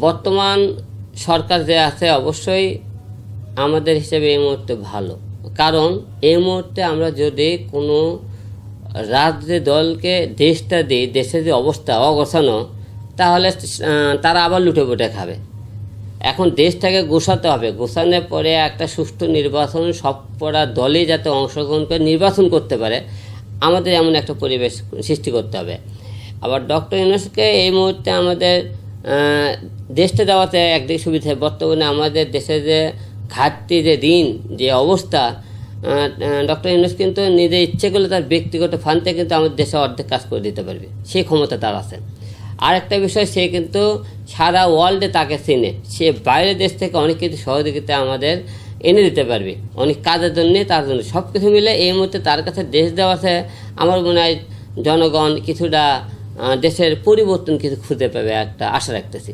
বর্তমান সরকার যে আছে অবশ্যই আমাদের হিসেবে এই মুহূর্তে ভালো। কারণ এই মুহূর্তে আমরা যদি কোনো রাজ্য দলকে দেশটা দিই দেশের যে অবস্থা অগোছানো তাহলে তারা আবার লুটে পুটে খাবে। এখন দেশটাকে গোছাতে হবে। গোছানোর পরে একটা সুষ্ঠু নির্বাচন, সব পড়া দলই যাতে অংশগ্রহণ করে নির্বাচন করতে পারে, আমাদের এমন একটা পরিবেশ সৃষ্টি করতে হবে। আবার ডক্টর ইউনুসকে এই মুহূর্তে আমাদের দেশটা দেওয়াতে একদিকে সুবিধা বর্তমানে আমাদের দেশে যে ঘাটতি, যে ঋণ যে অবস্থা ডক্টর ইউনুস কিন্তু নিজে ইচ্ছে করলে তার ব্যক্তিগত ফান্ডে কিন্তু আমাদের দেশে অর্ধেক কাজ করে দিতে পারবে। সেই ক্ষমতা তার আছে। আরেকটা বিষয়, সে কিন্তু সারা ওয়ার্ল্ডে তাকে চেনে। সে বাইরের দেশ থেকে অনেক কিছু সহযোগিতা আমাদের এনে দিতে পারবে। অনেক কাজের জন্য তার জন্য। সব কিছু মিলে এই মুহূর্তে তার কাছে দেশ দেওয়া আছে। আমার মনে হয় জনগণ কিছুটা দেশের পরিবর্তন কিছু খুঁজে পাবে একটা আশা রাখতেছি।